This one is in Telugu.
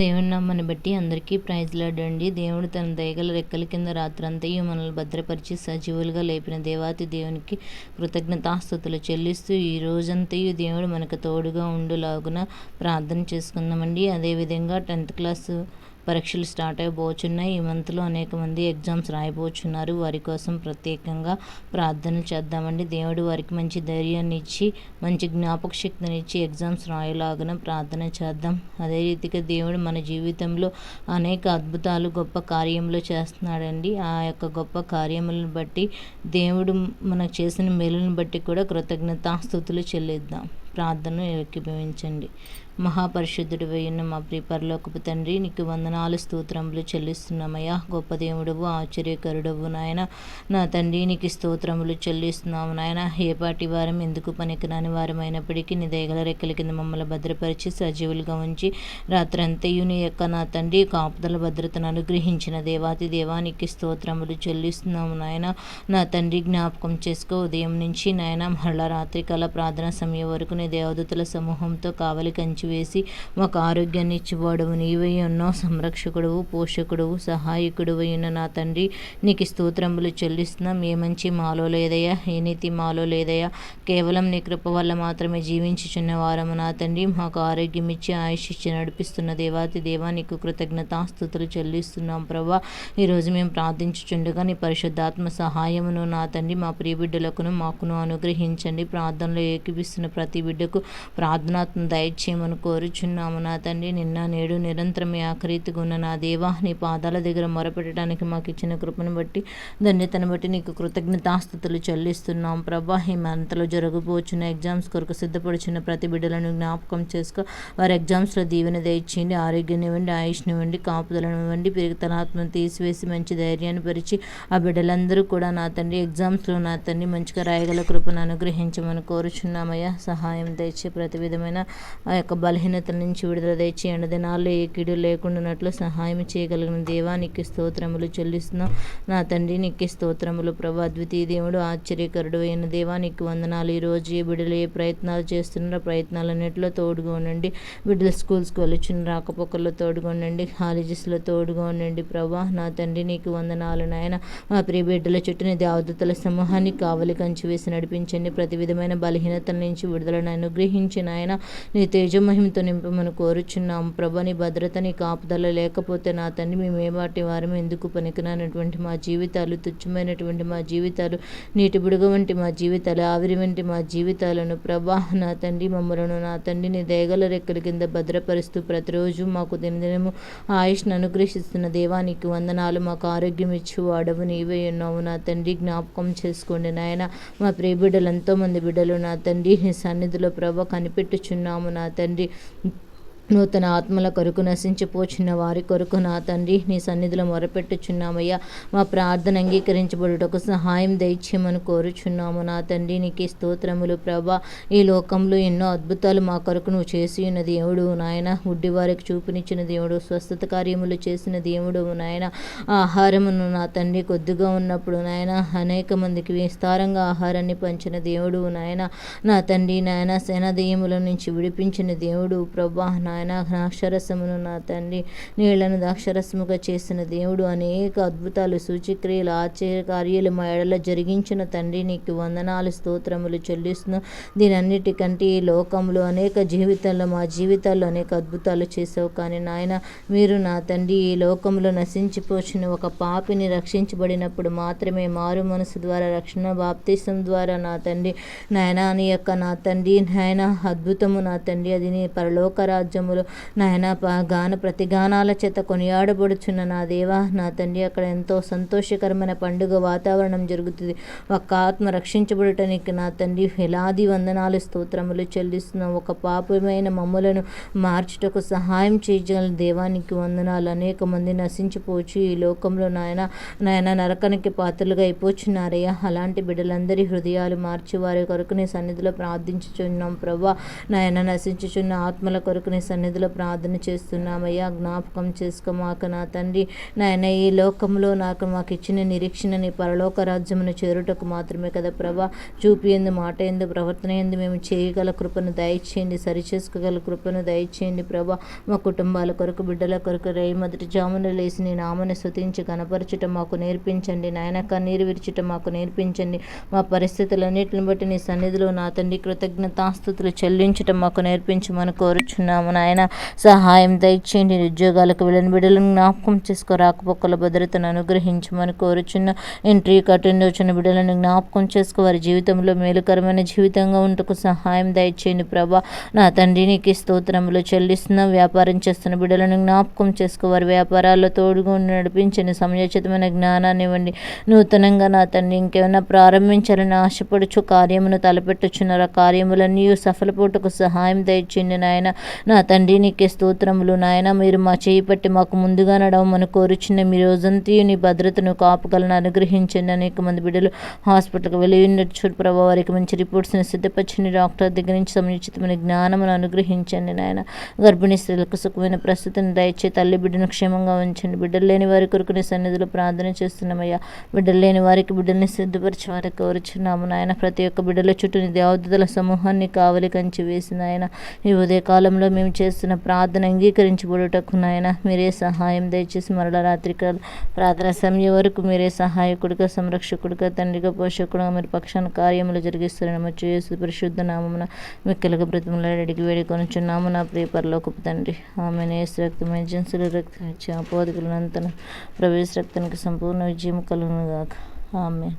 దేవుని నమ్మని బట్టి అందరికీ ప్రైజ్ లాడండి. దేవుడు తన దయగల రెక్కల కింద రాత్రంతయు మనల్ని భద్రపరిచి సజీవులుగా లేపిన దేవాతి దేవునికి కృతజ్ఞతాస్థుతులు చెల్లిస్తూ ఈ రోజంతయు దేవుడు మనకు తోడుగా ఉండులాగున ప్రార్థన చేసుకుందామండి. అదేవిధంగా టెన్త్ క్లాస్ పరీక్షలు స్టార్ట్ అయిపోచున్నాయి. ఈ మంత్లో అనేక మంది ఎగ్జామ్స్ రాయబోచున్నారు వారి కోసం ప్రత్యేకంగా ప్రార్థన చేద్దామండి. దేవుడు వారికి మంచి ధైర్యాన్ని ఇచ్చి మంచి జ్ఞాపక శక్తిని ఇచ్చి ఎగ్జామ్స్ రాయలాగిన ప్రార్థన చేద్దాం. అదే రీతిగా దేవుడు మన జీవితంలో అనేక అద్భుతాలు గొప్ప కార్యంలో చేస్తున్నాడండి. ఆ యొక్క గొప్ప కార్యములను బట్టి దేవుడు మనకు చేసిన మేలుని బట్టి కూడా కృతజ్ఞతాస్థుతులు చెల్లిద్దాం. ప్రార్థన ఏకీభవించండి. మహాపరిశుద్ధుడు వేయున్న మా ప్రియపరలోకపు తండ్రి నీకు వందనాలు స్తోత్రములు చెల్లిస్తున్నామయ్యా. గొప్ప దేవుడవు ఆశ్చర్యకరుడవు నాయన. నా తండ్రి నీకు స్తోత్రములు చెల్లిస్తున్నాము నాయన. ఏపాటి వారం ఎందుకు పనికిరాని అయినప్పటికీ నీ దయగల రెక్కల కింద మమ్మల్ని భద్రపరిచి సజీవులుగా ఉంచి రాత్రంతయు నీ యొక్క నా తండ్రి కాపుదల భద్రతను అనుగ్రహించిన దేవాతి దేవానికి స్తోత్రములు చెల్లిస్తున్నాము నాయన. నా తండ్రి జ్ఞాపకం చేసుకో ఉదయం నుంచి నాయన మరలా రాత్రి కల ప్రార్థన సమయం వరకు నీ దేవదూతల సమూహంతో కావలి కంచి వేసి మాకు ఆరోగ్యాన్ని ఇచ్చివాడవు నీవై ఉన్నావు సంరక్షకుడవు పోషకుడవు సహాయకుడు అయిన నా తండ్రి. నీకు స్తోత్రములు చెల్లిస్తున్నాం. ఏ మంచి మాలో లేదయ్యా ఏ నీతి మాలో లేదయ్యా. కేవలం నీ కృప వల్ల మాత్రమే జీవించుచున్న వారము నా తండ్రి. మాకు ఆరోగ్యం ఇచ్చి ఆయుష్ ఇచ్చి నడిపిస్తున్న దేవాతి దేవా నీకు కృతజ్ఞతాస్థుతులు చెల్లిస్తున్నాం ప్రభా. ఈరోజు మేము ప్రార్థించుచుండగా నీ పరిశుద్ధాత్మ సహాయమును నా తండ్రి మా ప్రియబిడ్డలకును మాకును అనుగ్రహించండి. ప్రార్థనలో ఏకిపిస్తున్న ప్రతి బిడ్డకు ప్రార్థనాత్మ దయచేయమని కోరుచున్నాము. నా తండ్రి నిన్న నేడు నిరంతరం ఆఖరీతిగా ఉన్న నా దేవా నీ పాదాల దగ్గర మొరపెట్టడానికి మాకు ఇచ్చిన కృపను బట్టి ధన్యతను బట్టి నీకు కృతజ్ఞతాస్థుతులు చెల్లిస్తున్నాం. ప్రభా ఈ మంతలో జరగబోచున్న ఎగ్జామ్స్ కొరకు సిద్ధపడుచున్న ప్రతి బిడ్డలను జ్ఞాపకం చేసుకో. వారి ఎగ్జామ్స్లో దీవెన దయచేయండి ఆరోగ్యం ఇవ్వండి ఆయుష్ని ఇవ్వండి కాపుదలను ఇవ్వండి పెరుగుతనాత్మను తీసివేసి మంచి ధైర్యాన్ని పరిచి ఆ బిడ్డలందరూ కూడా నా తండ్రి ఎగ్జామ్స్లో నా తండ్రి మంచిగా రాయగల కృపను అనుగ్రహించమని కోరుచున్నామయ్యా. సహాయం తెచ్చి ప్రతి విధమైన ఆ యొక్క బలహీనతల నుంచి విడుదల తెచ్చి ఎండ దినాల్లో ఏ కిడు లేకుండానట్లు సహాయం చేయగలిగిన దేవానికి స్తోత్రములు చెల్లిస్తున్నాం. నా తండ్రి నీకు స్తోత్రములు. ప్రభా అద్వితీయ దేవుడు ఆశ్చర్యకరుడు అయిన దేవానికి వందనాలు. ఈరోజు ఏ బిడ్డలు ఏ ప్రయత్నాలు చేస్తున్నారో ప్రయత్నాలన్నింటిలో తోడుగా ఉండండి. బిడ్డలు స్కూల్స్కి వెళ్ళొచ్చిన రాకపోకల్లో తోడుగా ఉండండి. కాలేజెస్లో తోడుగా ఉండండి. ప్రభా నా తండ్రి నీకు వందనాలు నాయన. మా ప్రియ బిడ్డల చుట్టూ దేవదత్తుల దేవదూతల సమూహాన్ని కావలి కంచి వేసి నడిపించండి. ప్రతి విధమైన బలహీనతల నుంచి విడుదలను అనుగ్రహించి ఆయన. నీ తేజమహిమతో నింపమని కోరుచున్నాం. ప్రభ నీ భద్రత నీ కాపుదల లేకపోతే నా తండ్రి మేము ఏ వాటి వారం ఎందుకు పనికిరానటువంటి మా జీవితాలు తుచ్చమైనటువంటి మా జీవితాలు నీటి బుడగ వంటి మా జీవితాలు ఆవిరి వంటి మా జీవితాలను ప్రభా నా తండ్రి మమ్మలను నా తండ్రి నీ రెక్కల కింద భద్రపరుస్తూ ప్రతిరోజు మాకు దినదినము ఆయుష్ను అనుగ్రహిస్తున్న దేవానికి వందనాలు మాకు ఆరోగ్యం ఇచ్చి వాడవు. నీవే ఉన్నావు. నా తండ్రి జ్ఞాపకం చేసుకోండి నాయన. మా ప్రియ బిడ్డలు ఎంతోమంది బిడ్డలు నా తండ్రి నీ సన్నిధిలో ప్రభ కనిపెట్టుచున్నాము నా తండ్రి. నూతన ఆత్మల కొరకు నశించిపోచున్న వారి కొరకు నా తండ్రి నీ సన్నిధిలో మొరపెట్టుచున్నామయ్యా. మా ప్రార్థన అంగీకరించబడుటకు సహాయం దయచేయమని కోరుచున్నాము. నా తండ్రి నీకే స్తోత్రములు ప్రభా. ఈ లోకంలో ఎన్నో అద్భుతాలు మా కొరకు నువ్వు చేసి ఉన్న దేవుడు నాయన. ఉడ్డి వారికి చూపినిచ్చిన దేవుడు స్వస్థత కార్యములు చేసిన దేవుడు నాయన. ఆహారమును నా తండ్రి కొద్దిగా ఉన్నప్పుడు నాయన అనేక మందికి విస్తారంగా ఆహారాన్ని పంచిన దేవుడు నాయన. నా తండ్రి నాయన సేనాదయముల నుంచి విడిపించిన దేవుడు ప్రభా. నాయన అక్షరసమును నా తండ్రి నీళ్ళను దాక్షరసముగా చేసిన దేవుడు అనేక అద్భుతాలు సూచిక్రియలు ఆశ్చర్య కార్యాలు మా ఎడల జరిగించిన తండ్రి నీకు వందనాలు స్తోత్రములు చెల్లిస్తున్న. దీనన్నిటికంటే ఈ లోకంలో అనేక జీవితాల్లో మా జీవితాల్లో అనేక అద్భుతాలు చేసావు కానీ నాయన మీరు నా తండ్రి ఈ లోకంలో నశించిపోచిన ఒక పాపిని రక్షించబడినప్పుడు మాత్రమే మారు మనసు ద్వారా రక్షణ బాప్తీసం ద్వారా నా తండ్రి. నాయన నీ యొక్క నా తండ్రి నాయన అద్భుతము నా తండ్రి. అది నీ పరలోక రాజ్యం స్తోత్రములు నాయన గాన ప్రతిగానాల చేత కొనియాడబడుచున్న నా దేవా నా తండ్రి అక్కడ ఎంతో సంతోషకరమైన పండుగ వాతావరణం జరుగుతుంది. ఒక ఆత్మ రక్షించబడటానికి నా తండ్రి వేలాది వందనాలు స్తోత్రములు చెల్లిస్తున్న. ఒక పాపమైన మమ్ములను మార్చుటకు సహాయం చేయగల దేవానికి వందనాలు. అనేక మంది నశించిపోవచ్చు ఈ లోకంలో నాయన. నాయన నరకానికి పాత్రలుగా అయిపోచున్నారయ్యా. అలాంటి బిడ్డలందరి హృదయాలు మార్చి వారి కొరకు నీ సన్నిధిలో ప్రార్థించుచున్నాం. ప్రభా నాయన నశించుచున్న ఆత్మల కొరకు నీ సన్నిధిలో ప్రార్థన చేస్తున్నామయ్యా. జ్ఞాపకం చేసుకోమాక నా తండ్రి. నాయన ఈ లోకంలో నాకు మాకు ఇచ్చిన నిరీక్షణ నీ పరలోక రాజ్యమును చేరుటకు మాత్రమే కదా ప్రభా. చూపి ఎందు మాట ఎందు ప్రవర్తన ఎందు మేము చేయగల కృపను దయచేయండి. సరిచేసుకోగల కృపను దయచేయండి ప్రభా. మా కుటుంబాల కొరకు బిడ్డల కొరకు రై మొదటి జామున లేసి నీ నామని స్తుతించి కనపరచటం మాకు నేర్పించండి. నాయన కన్నీరు విరిచటం మాకు నేర్పించండి. మా పరిస్థితులన్నిటిని బట్టి నీ సన్నిధిలో నా తండ్రి కృతజ్ఞతాస్థుతులు చెల్లించటం మాకు నేర్పించమని కోరుచున్నాము నాయన సహాయం దయచేయండి. ఉద్యోగాలకు వెళ్ళిన బిడ్డలను జ్ఞాపకం చేసుకో. రాకపోకల భద్రతను అనుగ్రహించమని కోరుచున్న ఎంట్రీ కట్టిండి వచ్చిన బిడ్డలను జ్ఞాపకం చేసుకో. వారి జీవితంలో మేలుకరమైన జీవితంగా ఉంటకు సహాయం దయచేయండి ప్రభా. నా తండ్రి నీకు స్తోత్రములు చెల్లిస్తున్న. వ్యాపారం చేస్తున్న బిడ్డలను జ్ఞాపకం చేసుకో. వారి వ్యాపారాల్లో తోడుగా నడిపించండి. సమయోచితమైన జ్ఞానాన్ని ఇవ్వండి. నూతనంగా నా తండ్రి ఇంకేమైనా ప్రారంభించాలని ఆశపడుచు కార్యమును తలపెట్టుచున్నారు? ఆ కార్యములన్నీ సఫలపోటుకు సహాయం దయచేయండి నాయన. నా తండ్రి నీకే స్తోత్రములు నాయన. మీరు మా చేయి పట్టి మాకు ముందుగా నడవమని కోరుచున్న మీ రోజంతా నీ భద్రతను కాపుకలను అనుగ్రహించండి. అనేక మంది బిడ్డలు హాస్పిటల్కి వెళ్ళి చూడు ప్రభావ వారికి మంచి రిపోర్ట్స్ని సిద్ధపరచండి. డాక్టర్ దగ్గర నుంచి సముచితమైన జ్ఞానమును అనుగ్రహించండి నాయన. గర్భిణీ స్త్రీలకు సుఖమైన ప్రస్తుతిని దయచే తల్లి బిడ్డను క్షేమంగా ఉంచండి. బిడ్డలు లేని వారి కొరకు నీ సన్నిధిలో ప్రార్థన చేస్తున్నామయ్యా. బిడ్డలు లేని వారికి బిడ్డల్ని సిద్ధపరిచి వారికి కోరుచున్నాము నాయన. ప్రతి ఒక్క బిడ్డల చుట్టూ నీ సమూహాన్ని కావలి కంచి వేసిన ఆయన ఈ ఉదయ కాలంలో మేము చేస్తున్న ప్రార్థన అంగీకరించబడుటకు నాయన మీరే సహాయం దయచేసి మరల రాత్రి ప్రార్థన సమయం వరకు మీరే సహాయకుడిగా సంరక్షకుడిగా తండ్రిగా పోషకుడుగా మీరు పక్షాన కార్యములు జరిగిస్తున్న మచ్చు యేసు పరిశుద్ధ నామమున మిక్కలుగా బ్రతిమలాడి అడిగి వేడుకొనుచున్నాము నా ప్రియ పరలోకపు తండ్రి. ఆమె నేసు రక్తం ఏజెన్సీల రక్తం ఇచ్చి అపోధికులంతన ప్రవేశ రక్తానికి సంపూర్ణ విజయం కలుగునుగాక ఆమె